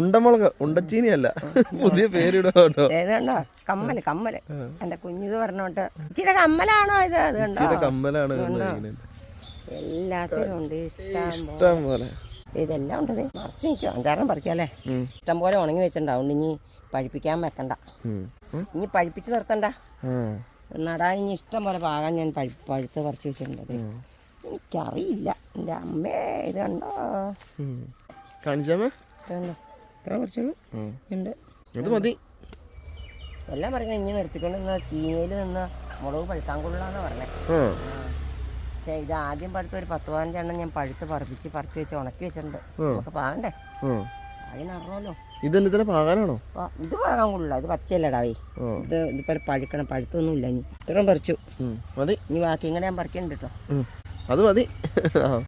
ഉണ്ടമുളക് ഉണ്ടച്ചീനി. അല്ല പുതിയ കണ്ടോ? കമ്മൽ കമ്മൽ. എന്റെ കുഞ്ഞിത് പറഞ്ഞോട്ട്. ഇച്ചിരി കമ്മലാണോ ഇത്? അത് കണ്ടോ? കമ്മലാണ്. എല്ലാത്തിനും ഉണ്ട്. ഇഷ്ടം പോലെ. ഇതെല്ലാം ഉണ്ട് ദേ. നിറച്ച് നിൽക്കും അഞ്ചാറും പറിക്കാല്ലേ ഇഷ്ടം പോലെ ഉണങ്ങി വെച്ചിട്ടുണ്ടാവും ഇനി പഴിപ്പിക്കാൻ വെക്കണ്ട. ഇനി പഴിപ്പിച്ച് നിർത്തണ്ട. നടാൻ ഇനി ഇഷ്ടം പോലെ പാകാൻ ഞാൻ പഴു പഴുത്ത് പറിച്ച് വെച്ചിട്ടുണ്ട് എനിക്കറിയില്ല. എന്റെ അമ്മേ ഇത് കണ്ടോ? ഉം. കാണിച്ചാമേ കണ്ടോ ഇത്ര കുറച്ചുള്ളൂ. ഉണ്ട്. ഇത് മതി. എല്ലാം പറയണേ ഇനി നിർത്തിക്കൊണ്ട് നിന്ന് ചീനയിൽ നിന്ന് മുളക് പഴുക്കാൻ കൊള്ളാന്ന് പറഞ്ഞേ. പക്ഷേ ഇത് ആദ്യം പഴുത്ത ഒരു പത്ത് പതിനഞ്ചെണ്ണം ഞാൻ പഴുത്ത് പറപ്പിച്ച് പറിച്ച് വെച്ച് ഉണക്കി വെച്ചിട്ടുണ്ട്. നമുക്ക് പാകണ്ടേ? പാകാനാണോ? ഇത് പാകാൻ കൊള്ളില്ല. ഇത് പച്ചയല്ലടാവേ ഇത് ഇതിപ്പോ പഴുക്കണം. പഴുത്തൊന്നുമില്ല ഇനി. ഇത്രയും പറിച്ചു. മതി. ഇനി ബാക്കി ഇങ്ങനെ ഞാൻ പറിക്കുന്നുണ്ട് കേട്ടോ അത് മതി.